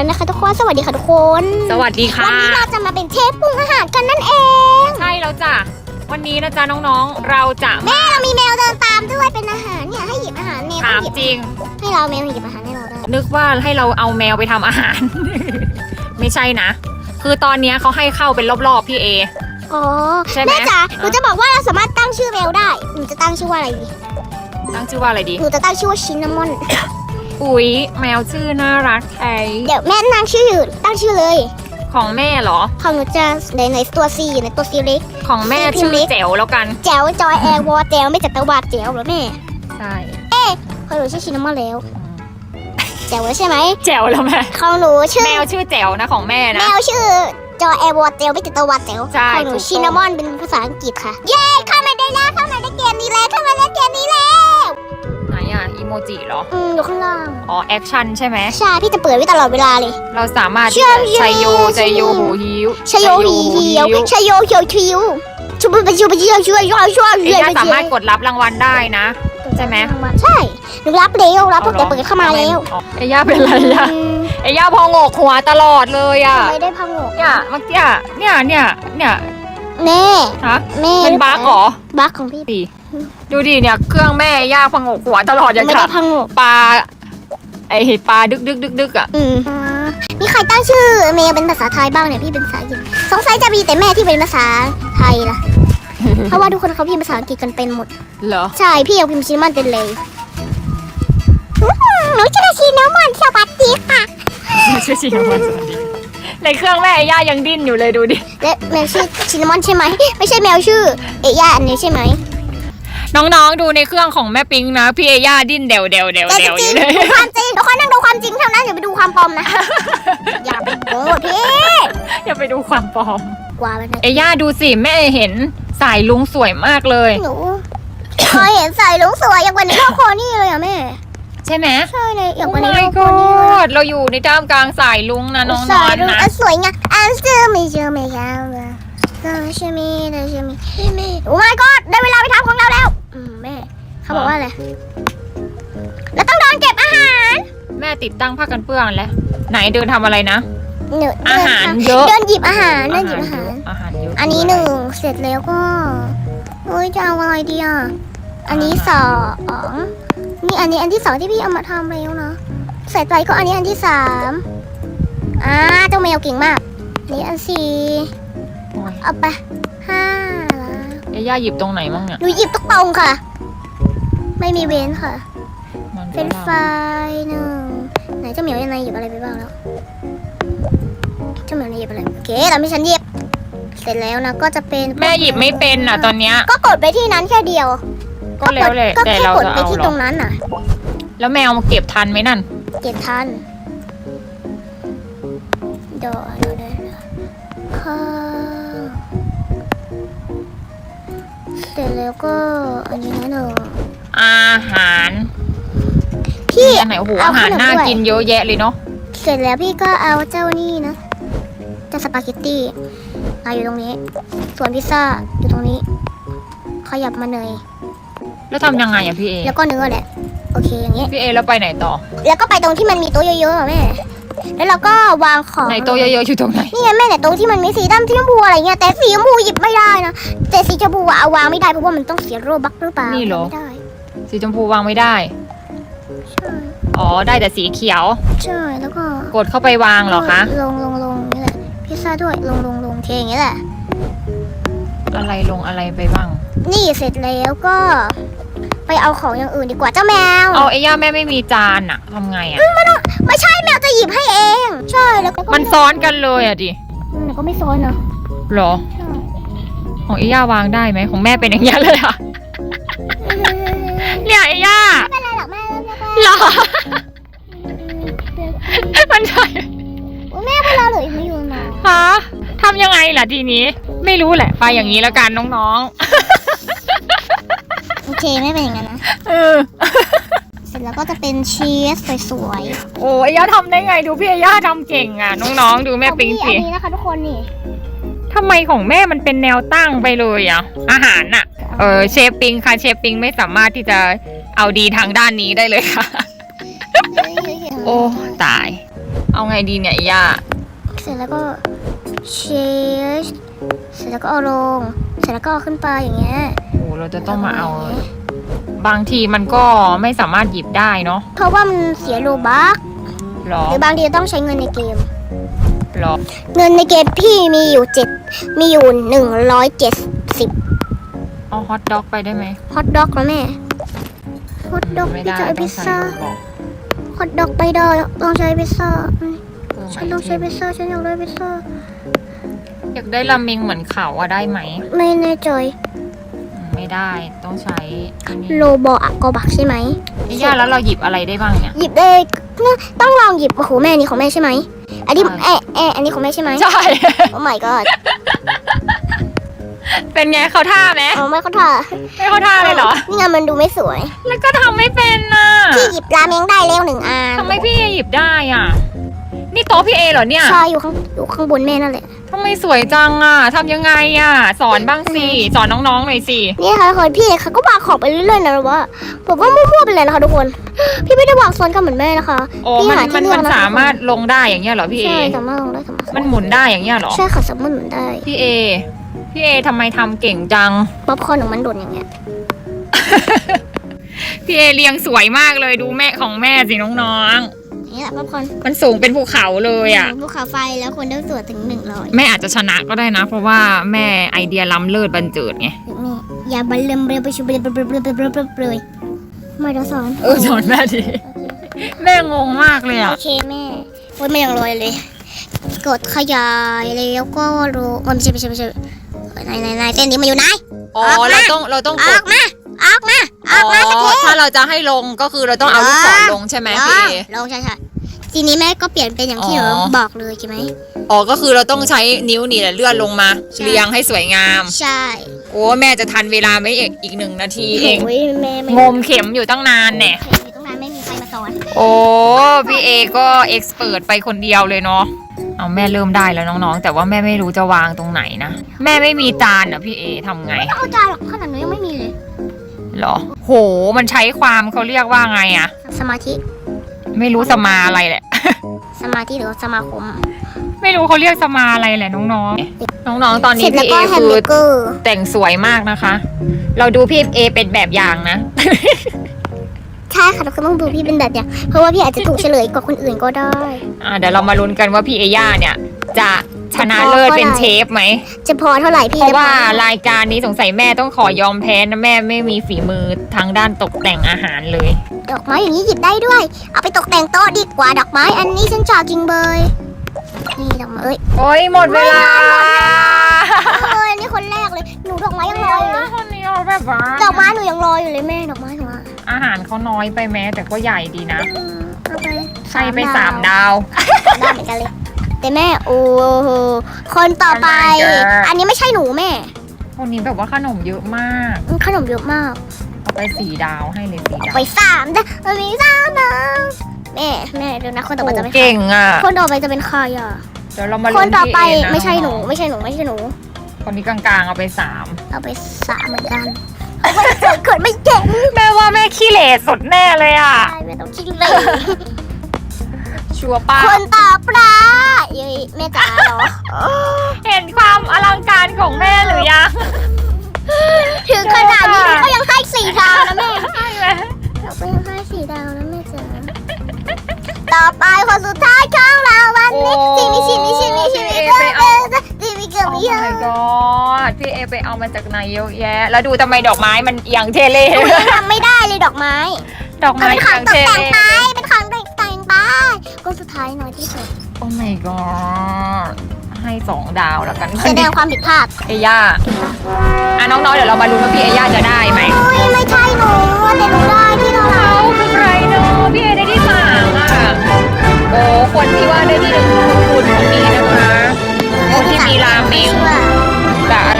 แล้วนะคะทุกคนสวัสดีค่ะทุกคนสวัสดีค่ะ วันนี้เราจะมาเป็นเชฟปรุงอาหารกันนั่นเอง ใช่แล้วจ้ะ วันนี้นะจ๊ะน้องๆ เราจะมาแม่เรามีแมวเดินตามด้วยเป็นอาหารเนี่ยให้หยิบอาหารแมวถามหยิบจริง ให้เราแมวหยิบอาหารให้เราได้นึกว่าให้เราเอาแมวไปทำอาหาร ไม่ใช่นะ คือตอนเนี้ยเขาให้เข้าเป็นรอบๆพี่เอ อ๋อใช่ไหม แม่จ๋าหนูจะบอกว่าเราสามารถตั้งชื่อแมวได้หนูจะตั้งชื่อว่าอะไรดีตั้งชื่อว่าอะไรดีหนูจะตั้งชื่อว่าชินนามอน อุ๊ยแมวชื่อน่ารักแท้เดี๋ยวแม่ตั้งชื่อตั้งชื่อเลย ของแม่เหรอ ของหนูจะในในตัวซีในตัวซีเล็ก ของแม่พี่ชื่อเล็กแจ๋วแล้วกัน แจ๋วจอยแอร์วอแจ๋วไม่จัตวาดแจ๋วเหรอแม่ ใช่ของหนูชื่อชินนามอนแล้ว แจ๋วแล้วใช่ไหม แจ๋วแล้วแม่ ของหนูชื่อ แมวชื่อแจ๋วนะของแม่แมนะวชื่อจอแอร์วอร์เตลไม่ติดตะวันเตลใช่ของหนูถูกต้องชินนามอนเป็นภาษาอังกฤษค่ะ เย้ เข้ามาได้แล้วเข้ามาได้เกมนี้แล้วเข้ามา โมจิเหรอ อืมอยู่ข้างล่าง อ๋อ แอคชั่นใช่ไหม ใช่ พี่จะเปิดไว้ตลอดเวลาเลย เราสามารถเชื่ที่อมจะชัยโยโยชัยโยโหหิวชโยฮีเฮียวชโยเฮียวทิวชุบไปชุบไปช่วยช่วยช่วยช่วยเอยย่าสามารถกดรับรางวัลได้นะ ใช่ไหมใช่หนูรับเร็วรับตั้งแต่เปิดเข้ามาแล้วอ๋อเอย่าเป็นไรอะอืมเอย่าพองกหัวตลอดเลยอะไม่ได้พังหกเนี่ยเมื่อกี้อะเนี่ยเนี่ยเนี่ยแม่ฮะแม่เป็นบั๊กเหรอบั๊กของพี่ดี ดูดิเนี่ยเครื่องแม่ย่าพองกหัวตลอดอย่างไม่กัได้บพังหกปลาไอปลาดึกดึกดึกดึกอะอืมมีใครตั้งชื่อเมย์เป็นภาษาไทยบ้างเนี่ยพี่เป็นภาษาอังกฤษสงสัยจะมีแต่แม่ที่เป็นภาษาไทยล่ะ เพราะว่าทุกคนเขาพิมพ์ภาษาอังกฤษกันเป็นหมด เหรอใช่ พี่ยังพิมพ์ชินมันเป็นเลยอื้อหือหนูชื่อชินน้ำมันสวัสดีค่ะ ชื่อจริงมันสวัสดีในเครื่องแม่ย่ายังดิ้นอยู่เลยดูดิและแมวชื่อชินนามอนใช่ไหม ไม่ใช่แมวชื่อ เอย่าอันนี้ใช่ไหม น้องๆดูในเครื่องของแม่ปิงนะพี่เอย่าดิ้นเดวเดวเดวแต่เดจวอริงยู่เลยๆดูความจริงทุกคนนั่งดูความจริงเท่านั้นอย่าไปดูความปลอมนะ อย่าไปโกรธพี่อย่าไปดูความปลอมกว่าไปนะเอย่าดูสิแม่เห็นสายลุงสวยมากเลย หนูเคยเห็นใส่ลุงสวยอย่างวันนี้พ่อโคนี่เลยอะแม่ใช่ไหม ใช่เลยอย่างโอ้วันนี้ my พ่อโคนี่เลย god เราอยู่ในท่ามกลางสายลุงนะน้องนใส่อนลุงนะอันสวยงามอันซื่อไม่เชื่อไม่ยาวเลยเราชื่อมีเราชื่อมีโอ้ my god ได้เวลาไปทำของเราแล้วอืมแม่ เขาบอกว่าอะไรแล้วต้องโดนเก็บอาหารแม่ติดตั้งผ้ากันเปื้อนแล้ว ไหนเดินทำอะไรนะหนูอาหารเยอะ เดินหยิบอาหารเดินหยิบอาหาร อาหารเยอะอันนี้หนึ่งเสร็จแล้วก็โอ้ยจะเอาอะไรดีอะอันนี้สองนี่อันนี้อันที่สองที่พี่เอามาทำแล้วนะเสร็จไปก็อันนี้อันที่สามอ่าเจ้าแมวเก่งมากอันนี้อันสี่โอ้ยเอาไปห้าเอย่าหยิบตรงไหนมั่งเนี่ยหนูหยิบตุ๊กตงค่ะ ไม่มีเว้นค่ะ มันเป็นไฟล์หนึ่งไหนเจ้าเหมียวยังไงหยิบอะไรไปบ้างแล้วเจ้าเหมียวเนี่ยหยิบอะไรโอเคเราไม่ฉันหยิบ เสร็จแล้วนะก็จะเป็นแม่หยิบไม่เป็นอะตอนเนี้ย ก็กดไปที่นั้นแค่เดียวก็เร็วเลยก็แต่แค่เรากดจะไปเอาที่หรตอรงนั้นน่ะ แล้วแมวมาเก็บทันไหมนั่นเก็บทันเดี๋ยวเดี๋ยวเดี๋ยวเดี๋ยวข้าวเสร็จแล้วก็อันนี้นะหนึ่ง อาหารพี่อันไหนโอ้โหเอาอาหารขนมน่าด้วยกินเยอะแยะเลยเนาะเสร็จแล้วพี่ก็เอาเจ้านี่นะเจ้าสปาเกตตี้มาอยู่ตรงนี้ ส่วนพิซซ่าอยู่ตรงนี้ ขยับมาเนยแล้วทำยังไงอะพี่เอแล้วก็เนื้อแหละโอเคอย่างนี้พี่เอแล้วไปไหนต่อ แล้วก็ไปตรงที่มันมีโต๊ะเยอะๆอะแม่แล้วเราก็วางของไหนโตะเยอะๆอยู่ตรงไหนนี่ไงแม่เนี่ยตรงที่มันมีสีดำสีชมพูอะไรเงี้ยแต่สีชมพูหยิบไม่ได้นะแต่สีชมพูอะเอาวางไม่ได้เพราะว่ามันต้องเสียโรบักหรือเปล่านี่เหรอไม่ได้ สีชมพูวางไม่ได้ ใช่อ๋อได้แต่สีเขียว ใช่แล้วก็กดเข้าไปวางเหรอคะลงลงลงนี่แหละพิซซ่าด้วยลงลงลงเทอย่างเงี้ยแหละ อะไรลงอะไรไปบ้าง นี่เสร็จแล้วก็ ไปเอาของอย่างอื่นดีกว่าเจ้าแมว เอาไอ้ย่าแม่ไม่มีจานอะทำไงอะไม่ใช่แมวจะหยิบให้เอง ใช่แล้วก็มันซ้อนกันเลยอะดิมันก็ไม่ซ้อนเนอะเหรอใช่ของไอ้ย่าวางได้ไหมของแม่เป็นอย่างนี้ยเลยอะ เนี่ยไอ้ย่าไม่เป็นไรหรอกแม่แล้วก็เหรอ มันใช่แม่เวลาเหลืออีกไม่อยู่หนอฮะทำยังไงล่ะทีนี้ ไม่รู้แหละไปอย่างนี้แล้วกันน้องโอเคไม่เป็นอย่างนั้นนะๆเออเสร็จแล้วก็จะเป็นชีสสวยโอ้ยไอ้ย่าทำได้ไงดูพี่ไอ้ย่าทำเก่งอะน้องๆ ดูๆแม่ปิงของสิพี่อันนี้นะคะทุกคนนี่ทำไมของแม่มันเป็นแนวตั้งไปเลยอะอาหารน่ะ เออเชฟปิงค่ะเชฟปิงไม่สามารถที่จะเอาดีทางด้านนี้ได้เลยค่ะ โอ้ตาย เอาไงดีเนี่ยย่าเสร็จแล้วก็เชสเสร็จแล้วก็เอาลงเสร็จแล้วก็เอาขึ้นไปอย่างเงี้ยโอ้เราจะต้องมาเอา บางทีมันก็ไม่สามารถหยิบได้เนาะเพราะว่ามันเสียโลบักหรอหรือบางทีต้องใช้เงินในเกมหรอเงินในเกมพี่มีอยู่เจ็ดมีอยู่หนึ่งร้อยเจ็ดสิบ เอาฮอทด็อกไปได้ไหมฮอทด็อกแล้วแม่ฮอทด็อกไม่พี่ได้จะเอาต้อพิงซใช้ซ่าโลบอกฮอทด็อกไปได้ต้องใช้พิซซ่าอืมเพิ่มฉันต้องใช้พิซซ่าฉันอยากได้พิซซ่าอยากได้ราเมงเหมือนเขาอะได้ไหม ไม่แน่ใจอืมไม่ได้ต้องใช้อันนี้โลบอะโกบักใช่ไหมย่าแล้วเราหยิบอะไรได้บ้างเนี่ย หยิบได้เนี่ยต้องลองหยิบโอ้โหแม่นี่ของแม่ใช่ไหมอันนี้ใช่ เอะเอะอันนี้ของแม่ใช่ไหมใช่ โอ้ my god เป็นไงเขาท่าไหมเอาไม่เขาถ่าไม่เขาท่าเลยเหรอ นี่ไงมันดูไม่สวย แล้วก็ทำไม่เป็นน่ะพี่หยิบราเมงได้แล้วหนึ่งอันทำไมพี่หยิบได้อะ นี่โต๊ะพี่เอเหรอเนี่ยใช่อยู่ข้างอยู่ข้างบนแม่นั่นแหละ ทำไมสวยจังอะทำยังไงอะ สอนบ้างสิ สอนน้องๆหน่อยสิ นี่ค่ะคนพี่เขาก็วางของไปเรื่อยๆนะแบบว่าแบบว่ามั่วๆไปเลยนะคะทุกคน พี่ไม่ได้วางซ้อนกันเหมือนแม่นะคะโอ้พี่มันหาที่มันเลือกมันนะคะสามารถลงได้อย่างเงี้ยเหรอพี่เอ ใช่สามารถลงได้สามารถมันหมุนได้อย่างเงี้ยเหรอ ใช่ค่ะสามารถหมุนได้พี่เอ พี่เอทำไมทำเก่งจัง ป๊อปคอร์นของมันโดดอย่างเงี้ย พี่เอเรียงสวยมากเลยดูแม่ของแม่สิน้องอย่างเงี้ยแหละป๊อปคอร์นๆ มันสูงเป็นภูเขาเลยอะ ภูเขาไฟแล้วคนได้ตรวจถึงหนึ่งร้อยแม่อาจจะชนะก็ได้นะ เพราะว่าแม่ไอเดียล้ำเลิศบันเจิดไง นี่อย่าบัลเลมเบลไปชูเบลเบลเบลเบลเบลเบลเบลเลยไม่ต้องสอน เออสอนแม่ดิแม่งงมากเลยอะโอเคแม่โอ้ยไม่ยังลอยเลย กดขยายแล้วก็โรโอ้ยไม่ใช่ไม่ใช่ไม่ใช่ ไหนไหนไหนเส้นนี้มันอยู่ไหน อ๋อออกมา เราต้องเราต้องอกอกดมา ออกมา ออกมาสักที ถ้าเราจะให้ลงก็คือเราต้องเอาลูกศรลงใช่ไหมพี่เอ ลงใช่ใช่ทีนี้แม่ก็เปลี่ยนเป็นอย่างที่อ๋หอนูบอกเลยใช่ไหม อ๋อก็คือเราต้องใช้นิ้วนี่แหละเลื่อนลงมา ใช่ เรียงให้สวยงาม ใช่โอ้แม่จะทันเวลาไหมอีกอีกหนึ่งนาทีเองโอ้ยแม่ไม่งมเข็มอยู่ตั้งนานเนี่ย เห็นอยู่ตั้งนานไม่มีใครมาสอน โอ้พี่เอก็เอ็กซ์เไปคนเดียวเลยเนาะ เอาแม่เริ่มได้แล้วน้องๆ แต่ว่าแม่ไม่รู้จะวางตรงไหนนะ แม่ไม่มีจานอะพี่เอทำไงไม่เอาจานหรอกขนาดหนูยังไม่มีเลยเหรอ โห มันใช้ความเขาเรียกว่าไงอะสมาธิ ไม่รู้สมาอะไรแหละ สมาธิหรือสมาคม ไม่รู้เขาเรียกสมาอะไรแหละน้องๆ น้องๆ ตอนเสร็นี้จแล้วพี่เอก็แฮมคืเบออร์เกอร์แต่งสวยมากนะคะ เราดูพี่เอเป็นแบบอย่างนะ ใช่ค่ะเราคือต้องดูพี่เป็นแบบอย่างเพราะว่าพี่อาจจะถูกเฉลยกว่าคนอื่นก็ได้ อ่าเดี๋ยวเรามาลุ้นกันว่าพี่เอย่าเนี่ย จะชนะเลิศเป็นเชฟไหม จะพอเท่าไหร่พี่เพราะว่าจพอรายการนี้สงสัยแม่ต้องขอยอมแพ้นะแม่ไม่มีฝีมือทางด้านตกแต่งอาหารเลย ดอกไม้อย่างนี้หยิบได้ด้วย เอาไปตกแต่งโต๊ะดีกว่าดอกไม้ อันนี้ฉันชอบจริงเบยนี่ดอกไม้เอ้ย โอ้ยหมดเวลา หารเขาน้อยไปแม้ แต่ก็ใหญ่ดีนะอืมเอาไปใส่ไปสามดาว ได้เหมือนกันเลย แต่แม่โอ้โหคนต่อไป อะไรกันอันนี้ไม่ใช่หนูแม่คนนี้แบบว่าขนมเยอะมากอืมขนมเยอะมาก เอาไปสี่ดาวให้เลยสี่ดาวไปสามนะมันมีสามนะแม่แม่เดี๋ยวนะคนต่อไปจะเป็นใครเก่งอะ คนต่อไปจะเป็นใครอะเดี๋ยวเรามาคลุ้นนต่อไปที่เะไม่ใช่หนูองไม่ใช่หนู ไม่ใช่หนูๆคนนี้กลางๆเอาไปสามเอาไปสามเหมือนกัน เอาไปเกิดเกิดไม่เก่งแม่ว่าแม่ขี้เหร่สุดแน่เลยอะใช่ไม่ต้องคิดเลยชัวร์ป้าคนต่อไปเย้ยแม่จ๋าเหรอเห็นความอลังการของแม่หรือยังถึงขนาดนี้ก็ยังให้สี่ดาวนะแม่ ใช่ไหมเราก็ยังให้สี่ดาวนะแม่จ๋าต่อไปคนสุดท้ายของเราวันนี้ชีวิตชีวิตชีวิตชีวิตชีวิตชีวิตเกิดโอ้ ไม่เยอะ my god พี่เอไปเอามาจากไหนเยอะแยะ แล้วดูทำไมดอกไม้มันเอียงเทเลยังทำไม่ได้เลยดอกไม้ดอกมันไม้เป็นของเอียงตกเทแต่งเลไปเป็นของตกแต่งไปคนสุดท้ายน้อยที่สุดโอ้ my god ให้สองดาวแล้วกันแสดงความผิดพลาดเอย่าอะน้องๆเดี๋ยวเรามาลุ้นว่าพี่เอย่าจะได้ไหมอุ้ยไม่ใช่หนูแต่หนูได้ที่เราเขาคือใครเนาะพี่เอได้ที่สามอะโอ้คนที่ว่าได้ที่หนึ่งคือคุณคนนี้นะคะคนที่มีราเมงกับ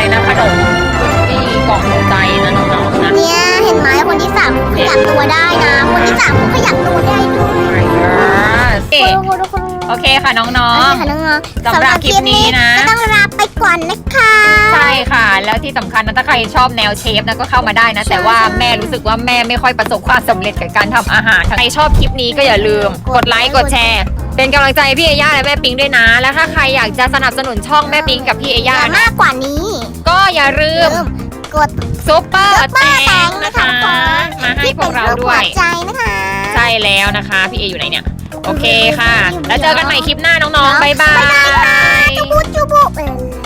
อะไรนะขนมคุกกี้กล่องหัวใจนะน้องๆนะ เนี่ยเห็นไหมคนที่สามขยับตัวได้นะคน โอเคค่ะน้องโอเคค่ะน้องๆสำหรับคลิปนี้นะ ก็ต้องลาไปก่อนนะคะ ๆ ใช่ค่ะ แล้วที่สำคัญนะถ้าใครชอบแนวเชฟนะก็เข้ามาได้นะ แต่ว่าแม่รู้สึกว่าแม่ไม่ค่อยประสบความสำเร็จกับการทำอาหารใครชอบคลิปนี้ก็อย่าลืม กดไลค์กดแชร์ เป็นกำลังใจให้พี่เอย่าและแม่ปิงด้วยนะ แล้วถ้าใครอยากจะสนับสนุนช่องแม่ปิงกับพี่เอย่าแต่นะ มากกว่านี้ก็อย่าลืลืมมกดซุปเปอร์ซุปเปแตอร์แตงงนะนะคะคะ มาให้พวกเราด้วย ที่เป็นรูปหัใจนะคะ ใช่แล้วนะคะ พี่เออยู่ไหนเนี่ย โอเคค่ะ แล้วเจอกันใหม่คลิปหน้าน้องๆ บ๊ายบายบายยจุบุจุบุเออ